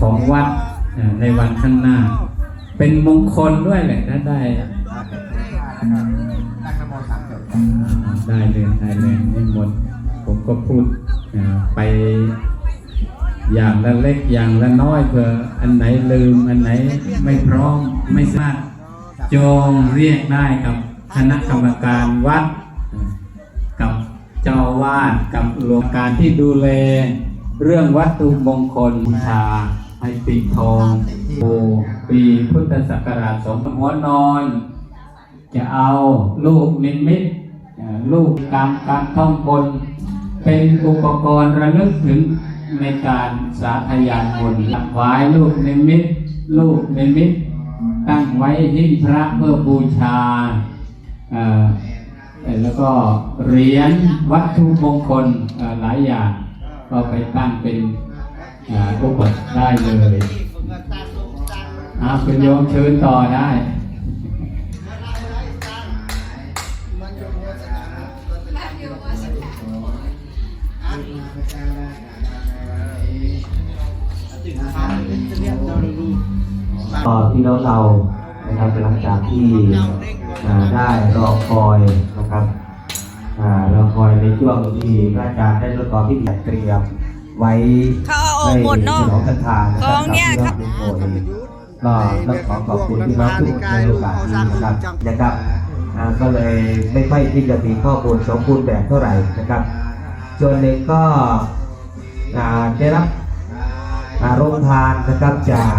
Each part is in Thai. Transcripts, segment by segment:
ของวัดในวันข้างหน้า เป็นมงคลด้วยแหละถ้าได้ได้เลยได้เลยไม่หมดผมก็พูดไปอย่างละเล็กอย่างละน้อยเผื่ออันไหนลืมอันไหนไม่พร้อมไม่สามารถจงเรียกได้กับคณะกรรมการวัด กับเจ้าอาวาดกับหลวงการที่ดูแล เรื่องวัตถุมงคลบูชาให้ปีทองโอปีพุทธศักราชสองหัวนอน จะเอาลูกนิมิตลูกกรรมการท่องบน เป็นอุปกรณ์ระลึกถึงในการสาธยายบนถวายลูกนิมิตลูกนิมิตตั้งไว้หิ้พระเพื่อบูชาแล้วก็เหรียญวัตถุมงคลหลายอย่าง ก็ไปตั้งเป็นเอ่ออุปกรณ์ได้เลยอาคุณโยมเชิญต่อได้ก็พี่น้องเรานะครับหลังจากที่ได้รอคอยนะครับ อ่ารอคอยในช่วงที่พระอาจารย์ได้ประกอบพิธีเตรียมไว้เขาเอาออกหมดเนอะให้ฉลองศรัทธานะคกรัองเนี่ยกับพี่น้องทุกคนก็ต้องขอขอบคุณพี่น้องทุกคนในโอกาสนี้นะครับนะครับอ่าก็เลยไม่ค่อยที่จะมีข้อมูลสมบูรณ์แบบเท่าไหร่นะครับ ส่วนหนึ่งก็อ่าได้รับอ่าโรงทานนะครับจาก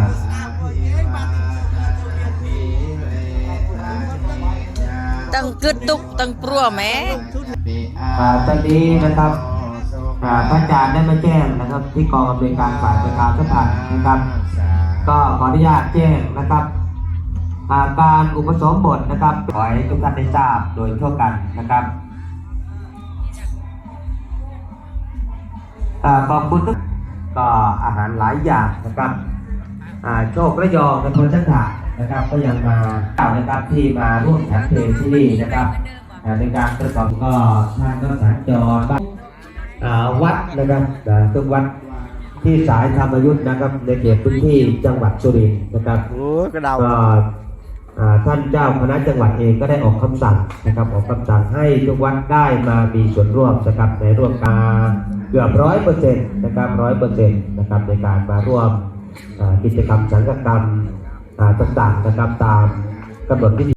ตั้งกึดตุกตั้งปลัวแหม่อ่าตอนนี้นะครับอ่าพระอาจารย์ได้มาแจ้งนะครับ ที่กองอำนวยการฝ่ายประชาสัมพันธ์นะครับ ก็ขออนุญาตแจ้งนะครับอาการอุปสมบทนะครับขอให้ทุกท่านได้ทราบโดยทั่วกันนะครับขอบคุณทุกก็อาหารหลายอย่างนะครับโชคระยองนครชันถานะครับ ก็ยังมาเก่านะครับที่มาร่วมแคมเปญที่นี่นะครับอ่าในการประกอบก็ท่านก็สัญจรบ้านอ่าวัดนะครับอ่าทุกวัดที่สายธรรมยุทธ์นะครับ ในเขตพื้นที่จังหวัดสุรินทร์นะครับโอ้กระเดาก็อ่าท่านเจ้าคณะจังหวัดเองก็ได้ออกคำสั่งนะครับ ออกคำสั่งให้ทุกวัดได้มามีส่วนร่วมนะครับในร่วมการเกือบร้อยเปอร์เซ็นต์นะครับร้อยเปอร์เซ็นต์นะครับในการมาร่วมอ่ากิจกรรมสังฆกรรมอ่า ต่างๆนะครับตามกำหนดพิธี